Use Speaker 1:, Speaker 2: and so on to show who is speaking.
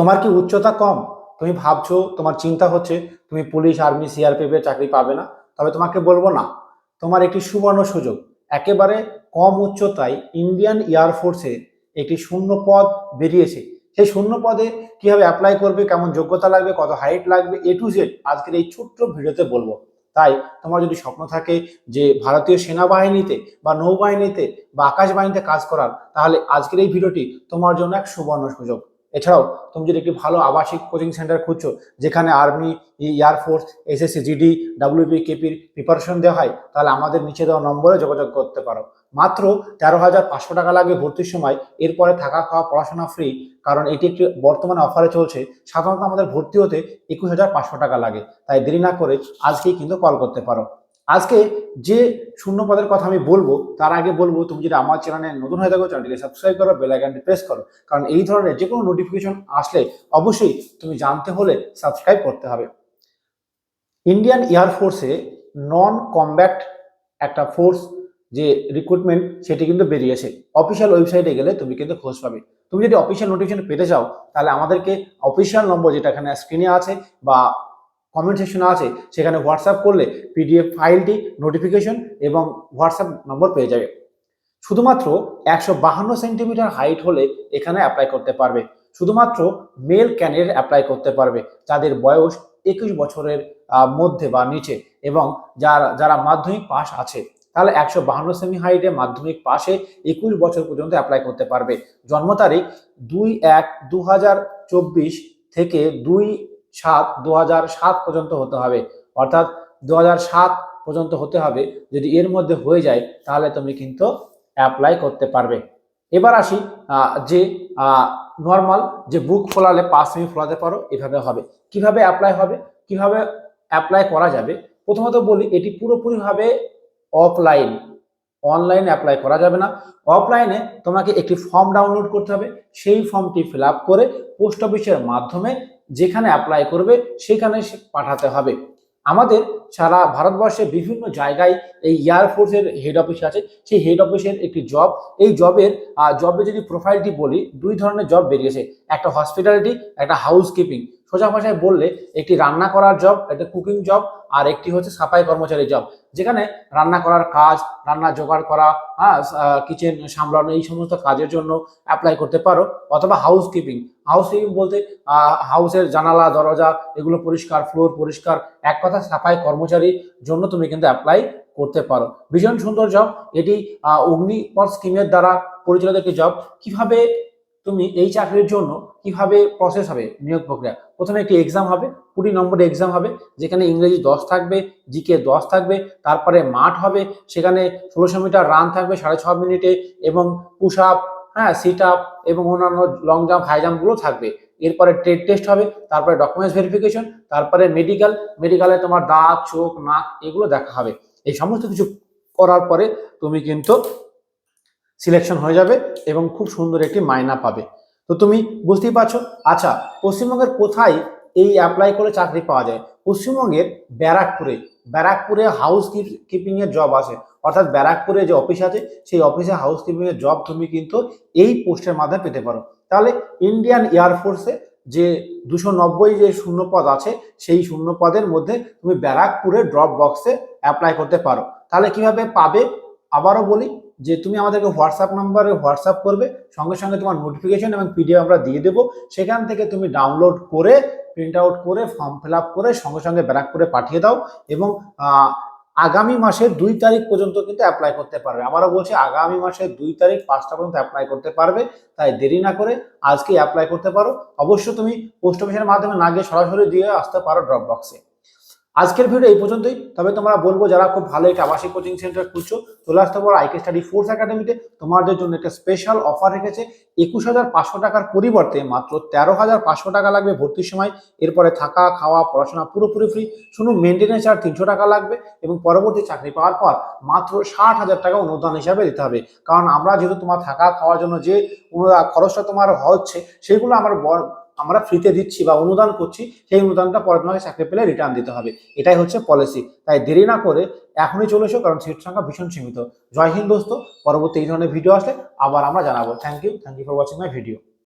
Speaker 1: তোমার কি উচ্চতা কম? তুমি ভাবছ, তোমার চিন্তা হচ্ছে, তুমি পুলিশ, আর্মি সিআরপিএফ চাকরি পাবে না। তবে তোমাকে বলব না। তোমার একটি সুবর্ণ সুযোগ। একেবারে কম উচ্চতায় ইন্ডিয়ান এয়ারফোর্সে একটি শূন্য পদ বেরিয়েছে। সেই শূন্য পদে কীভাবে অ্যাপ্লাই করবে, কেমন যোগ্যতা লাগবে, কত হাইট লাগবে এ টু জেড আজকের এই ছোট্ট ভিডিওতে বলব। তাই তোমার যদি স্বপ্ন থাকে যে ভারতীয় সেনাবাহিনীতে বা নৌবাহিনীতে বা আকাশ বাহিনীতে কাজ করার, তাহলে আজকের এই ভিডিওটি তোমার জন্য এক সুবর্ণ সুযোগ। এছাড়াও তুমি যদি একটি ভালো আবাসিক কোচিং সেন্টার খুঁজছো, যেখানে army air force SSC GD WP কেপির preparation দেওয়া হয়, তাহলে আমাদের নিচে দেওয়া নম্বরে যোগাযোগ করতে পারো। মাত্র তেরো হাজার পাঁচশো টাকা লাগে ভর্তির সময়, এরপরে থাকা খাওয়া, পড়াশোনা ফ্রি কারণ এটি একটি বর্তমানে অফারে চলছে। সাধারণত আমাদের ভর্তি হতে একুশ হাজার পাঁচশো টাকা লাগে, তাই দেরি না করে আজকেই কিন্তু কল করতে পারো। আজকে যে শূন্য পদের কথা আমি বলব, তার আগে বলব, তুমি যদি আমার চ্যানেলে নতুন হয়ে থাকো চ্যানেলটিকে সাবস্ক্রাইব করো বেল প্রেস করো। কারণ এই ধরনের যে কোনো নোটিফিকেশন আসলে অবশ্যই তুমি জানতে হলে সাবস্ক্রাইব করতে হবে। ইন্ডিয়ান এয়ারফোর্সে নন কমব্যাক্ট একটা ফোর্স যে রিক্রুটমেন্ট সেটি কিন্তু বেরিয়েছে। অফিসিয়াল ওয়েবসাইটে গেলে তুমি কিন্তু খোঁজ পাবে। তুমি যদি অফিসিয়াল নোটিফিকেশন পেতে চাও, তাহলে আমাদেরকে অফিসিয়াল নম্বর যেটা এখানে স্ক্রিনে আছে, বা কমেন্ট সেকশনে আছে, সেখানে হোয়াটসঅ্যাপ করলে পিডিএফ ফাইলটি নোটিফিকেশন এবং হোয়াটসঅ্যাপ নম্বর পেয়ে যাবে। শুধুমাত্র একশো বাহান্ন সেন্টিমিটার হাইট হলে এখানে অ্যাপ্লাই করতে পারবে। শুধুমাত্র মেল ক্যান্ডিডেট অ্যাপ্লাই করতে পারবে, যাদের বয়স একুশ বছরের মধ্যে বা নিচে এবং যারা যারা মাধ্যমিক পাস আছে, তাহলে একশো বাহান্ন সেমি হাইটে মাধ্যমিক পাশে একুশ বছর পর্যন্ত অ্যাপ্লাই করতে পারবে। জন্ম তারিখ দুই এক দু হাজার চব্বিশ থেকে দুই সাত দু সাত পর্যন্ত হতে হবে। অর্থাৎ দু সাত পর্যন্ত হতে হবে। যদি এর মধ্যে হয়ে যায়, তাহলে তুমি কিন্তু অ্যাপ্লাই করতে পারবে। এবার আসি যে নর্মাল যে বুক ফোলালে পাঁচ সেমি ফোলাতে পারো, এভাবে হবে। কীভাবে অ্যাপ্লাই হবে? কীভাবে অ্যাপ্লাই করা যাবে? প্রথমত বলি, এটি পুরোপুরিভাবে অফলাইন অনলাইন অ্যাপ্লাই করা যাবে না। অফলাইনে তোমাকে একটি ফর্ম ডাউনলোড করতে হবে। সেই ফর্মটি ফিল করে পোস্ট অফিসের মাধ্যমে যেখানে অ্যাপ্লাই করবে, সেখানে সে পাঠাতে হবে। আমাদের সারা ভারতবর্ষে বিভিন্ন জায়গায় এই এয়ারফোর্সের হেড অফিস আছে। সেই হেড অফিসের একটি জব এই জবের জবে যদি প্রোফাইলটি বলি, দুই ধরনের জব বেরিয়েছে। একটা হসপিটালিটি একটা হাউস কিপিং সোজা ভাষায় বললে একটি রান্না করার জব একটা কুকিং জব আর একটি হচ্ছে সাফাই কর্মচারী জব যেখানে রান্না করার কাজ, রান্না জোগাড় করা হ্যাঁ কিচেন সামলানো, এই সমস্ত কাজের জন্য অ্যাপ্লাই করতে পারো অথবা হাউস কিপিং হাউস কিপিং বলতে হাউসের জানালা, দরজা, এগুলো পরিষ্কার ফ্লোর পরিষ্কার, এক কথা সাফাই কর্মচারীর জন্য তুমি কিন্তু অ্যাপ্লাই করতে পারো। ভীষণ সুন্দর জব এটি অগ্নিপথ স্কিমের দ্বারা পরিচালিত একটি জব কীভাবে তুমি এই চাকরির জন্য কীভাবে প্রসেস হবে নিয়োগ প্রক্রিয়া? প্রথমে একটি এক্সাম হবে, কুড়ি নম্বরের এক্সাম হবে, যেখানে ইংরেজি দশ থাকবে জিকে দশ থাকবে, তারপরে মাঠ হবে, সেখানে ষোলোশো মিটার রান থাকবে সাড়ে ছ মিনিটে, এবং পুশ আপ হ্যাঁ সিট আপ এবং অন্যান্য লং জাম্প হাই জাম্পগুলো থাকবে। এরপরে ট্রেড টেস্ট হবে, তারপরে ডকুমেন্টস ভেরিফিকেশন তারপরে মেডিকেল মেডিকেলে তোমার দাঁত, চোখ, নাক, এগুলো দেখা হবে। এই সমস্ত কিছু করার পরে তুমি কিন্তু সিলেকশন হয়ে যাবে এবং খুব সুন্দর একটি মাইনা পাবে। তো তুমি বুঝতেই পারছ? আচ্ছা পশ্চিমবঙ্গের কোথায় এই অ্যাপ্লাই করে চাকরি পাওয়া যায়? পশ্চিমবঙ্গের ব্যারাকপুরে। ব্যারাকপুরে হাউস কিপিং এর জব আছে। অর্থাৎ ব্যারাকপুরে যে অফিস আছে, সেই অফিসে হাউস কিপিং এর জব তুমি কিন্তু এই পোস্টের মাধ্যমে পেতে পারো। তাহলে ইন্ডিয়ান এয়ারফোর্সে যে দুশো নব্বই যে শূন্য পদ আছে, সেই শূন্য পদের মধ্যে তুমি ব্যারাকপুরে ড্রপ বক্সে অ্যাপ্লাই করতে পারো। তাহলে কীভাবে পাবে? আবারও বলি যে তুমি আমাদেরকে হোয়াটসঅ্যাপ নাম্বারে হোয়াটসঅ্যাপ করবে, সঙ্গে সঙ্গে তোমার নোটিফিকেশন এবং পিডিএফ আমরা দিয়ে দেবো। সেখান থেকে তুমি ডাউনলোড করে প্রিন্ট আউট করে ফর্ম ফিল আপ করে, সঙ্গে সঙ্গে ব্যারাকপুরে পাঠিয়ে দাও এবং আগামী মাসের দুই তারিখ পর্যন্ত কিন্তু অ্যাপ্লাই করতে পারবে। আবারও বলছি আগামী মাসের দুই তারিখ পাঁচটা পর্যন্ত অ্যাপ্লাই করতে পারবে, তাই দেরি না করে আজকেই অ্যাপ্লাই করতে পারো। অবশ্য তুমি পোস্ট অফিসের মাধ্যমে না গিয়ে সরাসরি দিয়ে আসতে পারো ড্রপ বক্সে আজকের ভিডিও এই পর্যন্তই। তবে তোমরা বলব, যারা খুব ভালো একটা আবাসিক কোচিং সেন্টার খুঁজছো চলে আসতে পারো আইকে স্টাডি ফোর্স একাডেমিতে তোমাদের জন্য একটা স্পেশাল অফার রেখেছে। একুশ হাজার পাঁচশো টাকার পরিবর্তে মাত্র তেরো হাজার পাঁচশো টাকা লাগবে ভর্তির সময়। এরপরে থাকা, খাওয়া, পড়াশোনা পুরোপুরি ফ্রি শুধু মেনটেন্যান্স আর তিনশো টাকা লাগবে এবং পরবর্তী চাকরি পাওয়ার পর মাত্র ষাট হাজার টাকা অনুদান হিসাবে দিতে হবে। কারণ আমরা যেহেতু তোমার থাকা, খাওয়ার জন্য যে খরচটা তোমার হচ্ছে, সেগুলো আমার আমরা ফ্রিতে দিচ্ছি বা অনুদান করছি, সেই অনুদানটা পরে তোমাকে চাকরি পেলে রিটার্ন দিতে হবে। এটাই হচ্ছে পলিসি তাই দেরি না করে এখনই চলে এসো, কারণ সিট সংখ্যা ভীষণ সীমিত। জয় হিন্দ দোস্ত, পরবর্তী এই ধরনের ভিডিও আসলে আবার আমরা জানাব। Thank you thank you for watching my video